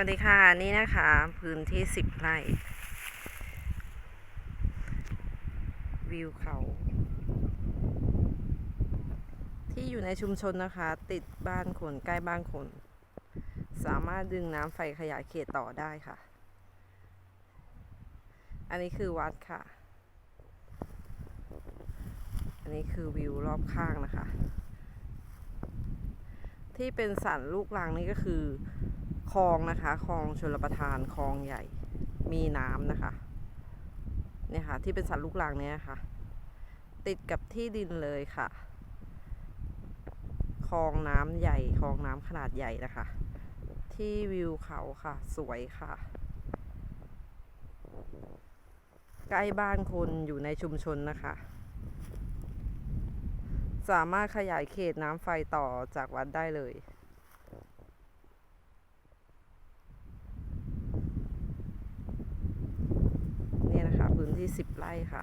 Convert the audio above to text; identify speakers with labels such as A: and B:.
A: วัสดีค่ะ นี่นะคะ พื้นที่สิบไร่วิวเขา ที่อยู่ในชุมชนนะคะ ติดบ้านคนใกล้บ้านคน สามารถดึงน้ำไฟขยายเขตต่อได้ค่ะ อันนี้คือวัดค่ะ อันนี้คือวิวรอบข้างนะคะ ที่เป็นสันลูกรังนี่ก็คือ คลองนะคะคลองชลประทานคลองใหญ่มีน้ำนะคะเนี่ยค่ะที่เป็นสันลูกรังเนี่ยค่ะ ติดกับที่ดินเลยค่ะคลองน้ำใหญ่คลองน้ำขนาดใหญ่นะคะ ที่วิวเขาค่ะ สวยค่ะ ใกล้บ้านคนอยู่ในชุมชนนะคะ สามารถขยายเขตน้ำไฟต่อจากวัดได้เลย เนี่ยนะคะ พื้นที่ 10ไร่ค่ะ